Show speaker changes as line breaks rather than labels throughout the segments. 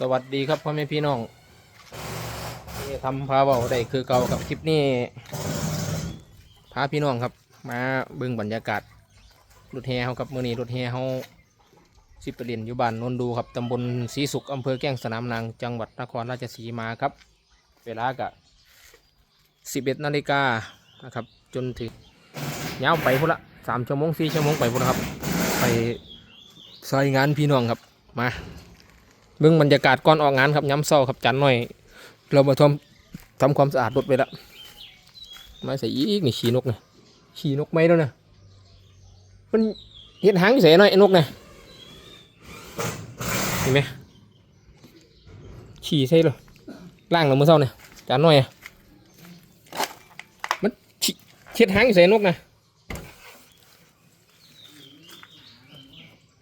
สวัสดีครับพ่อแม่พี่น้องนี่ทำพาเบาได้คือเก่ากับคลิปนี้พาพี่น้องครับ มาเบิ่งบรรยากาศรถแห่เขากับมือนี้รถแห่เขาสิบประเด็นอยู่บ้านนนดูครับตำบลศรีสุขอำเภอแก้งสนามนางจังหวัดนครราชสีมาครับ เวลากะสิบเอ็ดนาฬิกานะครับ จนถึงยาวไปพุ่นละสามชั่วโมงสี่ชั่วโมงไปพุ่นละครับ ไปใส่งานพี่น้องครับมา เบื้องบรรยากาศก่อนออกงานครับย้ำเศร้าครับจันหน่อย เรามาทำทำความสะอาดรถไปแล้วมาใส่อีกนี่ฉี่นกนี่ฉี่นกไหมแล้วนะมันเห็ดหางเสียหน่อยไอ้นกนี่เห็นไหมฉี่ใช่เลยล่างเราเมื่อเช้าเนี่ยจันหน่อยอะมันเห็ดหางเสียนกนะ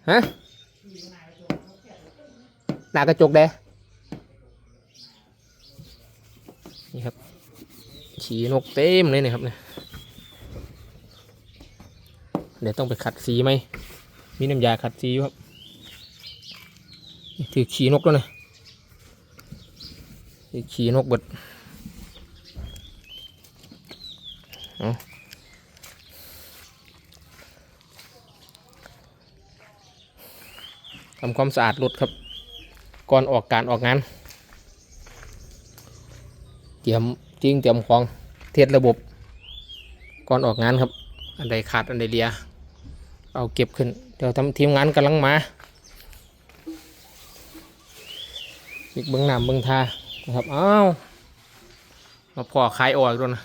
ฮะ หน้ากระจกแดงนี่ครับ ฉีนกเต็มเลยนะครับเนี่ยเดี๋ยวต้องไปขัดสีไหม มีน้ำยาขัดสีครับถือฉีนกแล้วนะถือฉีนกบดทำความสะอาดรถครับ ก่อนออกการออกงาน เตรียมจริงเตรียมของเทสระบบ ก่อนออกงานครับ อันใดขาดอันใดเลียเอาเก็บขึ้น เดี๋ยวทำทีมงานกำลังมาอีกเบื้องหน้าเบื้องทานะครับอ้าวมาพอคลายออกด้วยนะ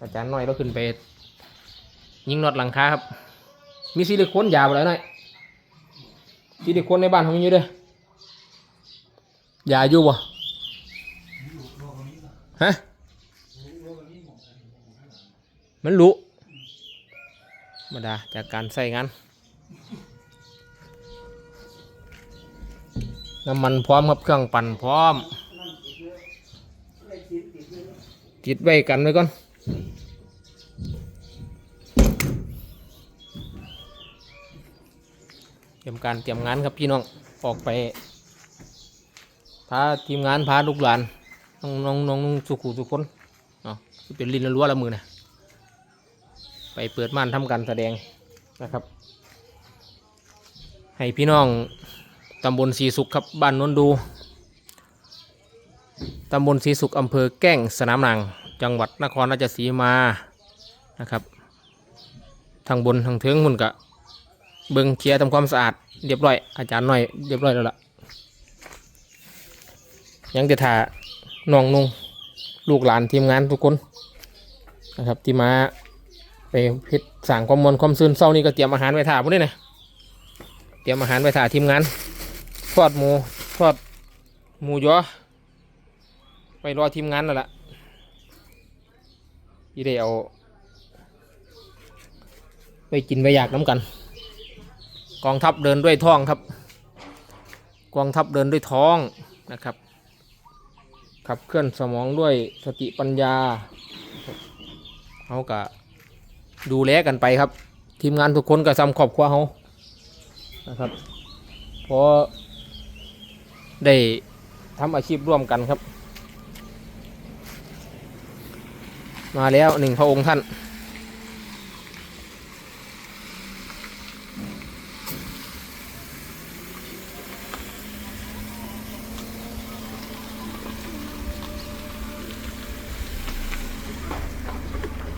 อาจารย์น้อยเราขึ้นไป ยิงน็อตหลังคาครับ มีซิลิโคนยาวไปแล้วหน่อยซิลิโคนในบ้านของมีอยู่เด้อยาอยู่บ่ฮะมันรู้ธรรมดาจากการใส่งานน้ำมันพร้อมครับเครื่องปั่นพร้อมติดไว้กันไว้ก่อน การเตรียมงานครับพี่น้องออกไปพาทีมงานพาลูกหลานน้องน้องน้องสุขุทุกคนเนาะเป็นลินละรั้วละมือนะไปเปิดม่านทำการแสดงนะครับ ให้พี่น้องตำบลสีสุขครับบ้านนนดูตำบลสีสุขอำเภอแก้งสนามนางจังหวัดนครราชสีมานะครับ ทางบนทางเทิงมุนกะเบิงเคลียร์ทำความสะอาด เรียบร้อย อาจารย์หน่อยเรียบร้อยแล้วล่ะ ยังจะถ่าน้องนุ่งลูกหลานทีมงานทุกคนนะครับที่มาไปพชรสั่งความมวลความซื่นเศร้านี่ก็เตรียมอาหารไว้ถ่าพวกนี้นะเตรียมอาหารไว้ถ่าทีมงานทอดหมูทอดหมูยอไปรอทีมงานแล้วล่ะที่ได้เอาไปกินไปอยากน้ำกัน กองทัพเดินด้วยท้องครับ กองทัพเดินด้วยท้องนะครับ ขับเคลื่อนสมองด้วยสติปัญญาเขากะดูแลกันไปครับ ทีมงานทุกคนก็ซ้ำครอบครัวเขานะครับเพราะได้ทำอาชีพร่วมกันครับ มาแล้วหนึ่งพระองค์ท่าน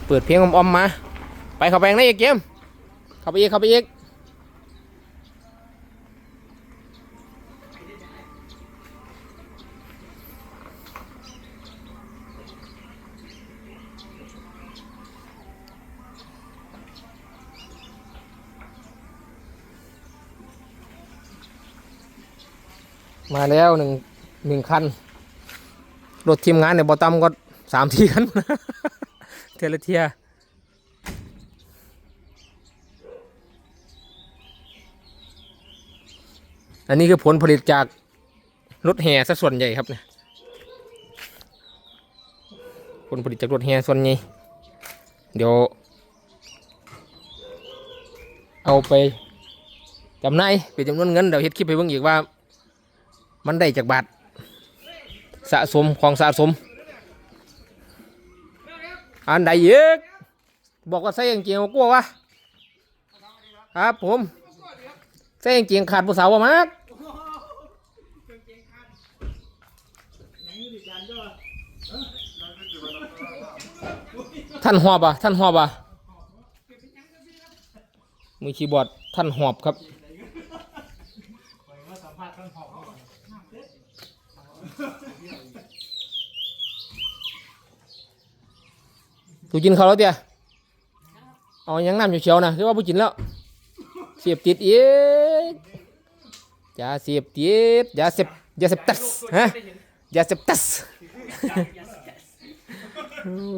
เปิดเพลงอมๆมา ไปเข้าไปข้างในอีกเกม เข้าไปอีก เข้าไปอีก มาแล้วหนึ่งหนึ่งคัน รถทีมงานเนี่ยบอต่ำก็สามทีคัน เทเลเทียอันนี้คือผลผลิตจากรถแห่ซะส่วนใหญ่ครับเนี่ยผลผลิตจากรถแห่ส่วนใหญ่เดี๋ยว เอาไปจำหนายเป็นจำนวนเงินเดี๋ยวเฮ็ดคลิปให้เบิ่งอีกว่า มันได้จากบาทสะสมของสะสม อันใดเยกบอกว่าใส่กางเกงกลัววะครับผมใส่กางเกงขาดผู้สาวมากท่านหอบอะท่านหอบอะมือคีย์บอร์ดท่านหอบครับ ตูกินเขาแล้วเตี้ยเอาหยังน้ำเขียวๆนะคือว่าผู้กินแล้ว เสียบติดอีกยาเสียบติดยาเสพยาเสพตัสฮะยาเสพตัส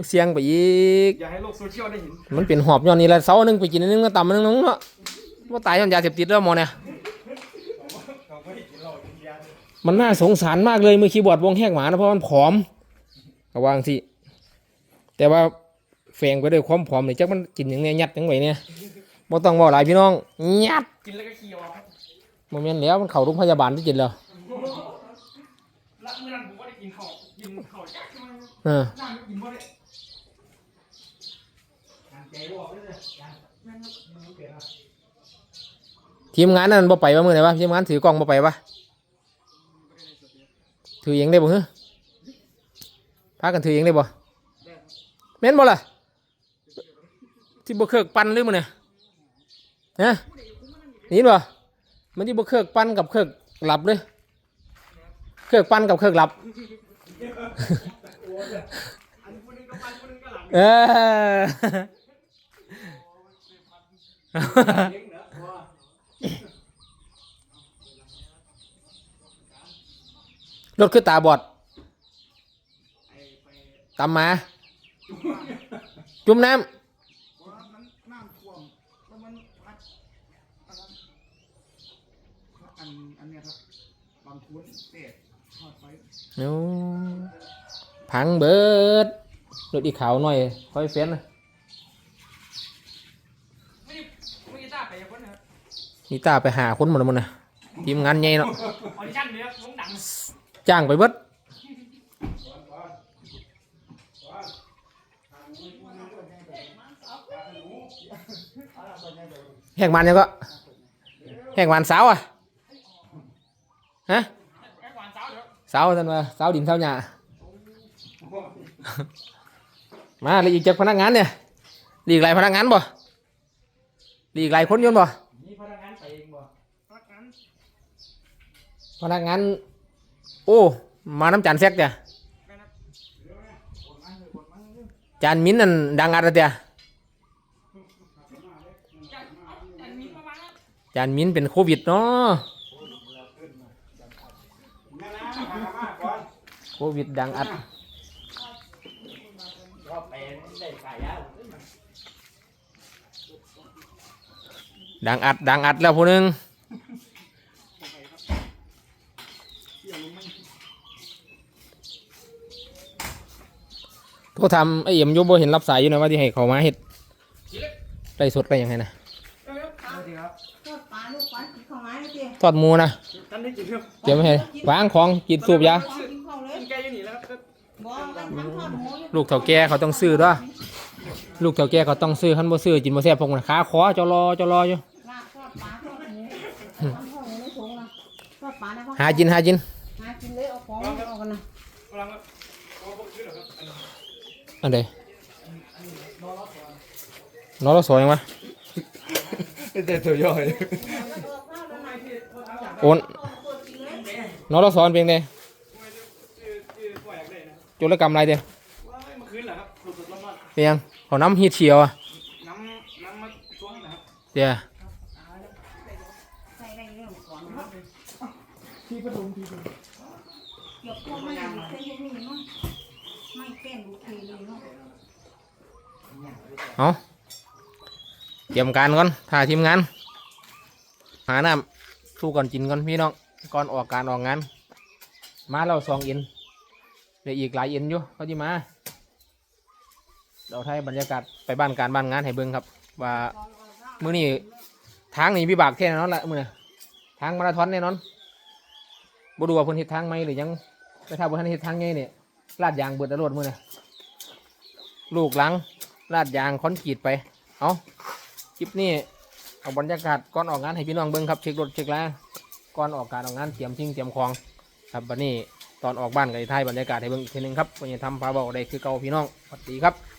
เสียงไปอีก
อย่าให้โลกโซเชียลได้เห็น
มันเป็นหอบย้อนนี่แหละเสาหนึงไปกินอันนึงก็ต่ำอันนึงเนาะว่าตายย้อนยาเสพติดแล้วมอเนี่
ย
มันน่าสงสารมากเลยมือคีย์บอร์ดวงแหกหมานะเพราะมันผอมก็วาจังสิ แต่ว่า แฝงไปด้วยความผอมเลยจักมันกินอย่างเนี้ยยัดยังไงเนี่ยบ่ต้องบอกหลายพี่น้องยัด
กินแล้วก็ขี้ออกครับ
โมเมนต์แล้วมันเข้าโรงพยาบาลที่จิตแล้ว
ละเมื่อนั้นผมก็ได้กินเข้ากินเข้าวจักใช่ไหม
เออ
น้ำไม่กินบ่ได้ใจบอกเลยทีมงา
นนั่นบ่ไปว่ามือไหนวะทีมงานถือกล้องบ่ไปวะถือเองได้บ่เฮ้พากันถือเองได้บ่แม่นบ่ล่ะ ที่บ่เครือกปั้นหรือมื้อเนี่ยฮะนี่บ่มันที่บ่เครือกปั้นกับเครือกหลับเลยเครือกปั้นกับเครือกหลับ
อันคนนึงก็ปันคนนึงก็หลัง
เออ
เลี้ยงเหรอว่า
รถคือตาบอด
ไอ้ไป
ตามมา จุ่มน้
ว่ามันน้ำท่วมแล้วมันพัดอันนั้นอันอันเนี้ยครับบางคุ้นเศษทอดไปำ
โอ้พังเบิดรถอีกขาวหน่อย ค่อยเฟ้นนะ
ไม่ได้ไม่ได้ตาไปยังคนนะครับ
มีตาไปหาคนหมดแล้วมันนะทีมงานใหญ่เนาะ
ออดิชั่นเลยครับวงดัง
จ้างไปเบิดแหกมันยังก็แหกมันสาวอะฮะ
แค่หวาน เสา
วท่านว่าสาวดินสาวหญ้ามาเลยอีกจากพนักงานเนี่ยดีกหลายพนักงานบ่ดีกหลายคนยนบ่
พนักงานไปเองบ่พนักงาน
พนักงานโอ้ มาน้ำจานแซกเดียจานมิ้นนั่นดังอัดอะเดีย
จันจันมีประมาณนั้น
จานมิ้นเป็นโควิดเนาะ
แม่นะมามาก่อน
โควิดดังอัด
รอบแปดได้ขายยา
ดังอัดดังอัดแล้วผู้หนึงโทรทำไอ้เอี่ยมโยบ่เห็นรับสายอยู่นะว่าที่ให้เขามาเฮ็ดได้สดไปยังไงนะ
สวัสดีครับ
ทอดปลาลูกปลากินข้าวไม้เลยเจ๊
ทอดหมูนะ
ท่านได้กินครับ
เก็บไว้ให้วางของกินสูบยา
ลู
ก
เฒ่าแก่เขาต้องซื้อด้วยลูกเฒ่าแก่เขาต้องซื้อคันบ่ซื้อกินบ่แซ่บพวกมันขาคอจอรอจอรออยู่
ลาบทอดปลาทอดหมูทอดหมูในถุงนะทอดปลาในข้าว
หากินหากิน
หากินเลยเอาของเอากันนะ
กำลังเอาพวกขึ้นเหรอครับอันนี้
อันใดนอรสอยังวะ
แต่ตัวย่อย
โอนนอรสอนเป็นไง
ชื่อชื่อปล่อยอยาก ได้นะ
จุลกรรมอะไรเดียว
ว่าไม่มาคืนเหรอครับสดๆร้อน
เป็นยังเขาน้ำฮีดเชียวอะ
ๆน้ำน้ำมาช่วงนะครับ
เดี๋ยว
ใส่ได้เรื่องก่อนครับ
ที่ปทุมที่ปทุม
เกี่ยวกับไม่ใส่พวกนี้มั้งไม่เป็นบุเคเลยเนาะ
เอาเตรียมการก่อนถ่ายทีมงาน หาน้ำสู้ก่อนกินก่อนพี่น้องก่อนออกการออกงาน มาเราสองเอ็น เดี๋ยวอีกหลายเอ็นอยู่เขาที่มาเราไทยบรรยากาศไปบ้านการบ้านงานให้เบิ่งครับ ว่ามื้อนี้ทางนี้วิบากแค่นั้นละมือทางมาราธอนแน่นอนบ่ดูว่าเพิ่นเฮ็ดทางไหมหรือยังแต่ถ้าบ่ทันเฮ็ดทางไงเนี่ยลาดยางเบิดตลอดมือนะลูกหลังลาดยางคอนกรีตไปเอาคลิปนี้เอาบรรยากาศก่อนออกงานให้พี่น้องเบิ่งครับเช็ครถเช็คแลาก่อนออกการออกงานเตรียมทิ้งเตรียมของครับวันนี้ ตอนออกบ้านก็ได้ถ่ายบรรยากาศให้เบิ่งอีกทีหนึงครับวันนี้ทำพาบอกได้คือเก่าพี่น้องสวัสดีครับ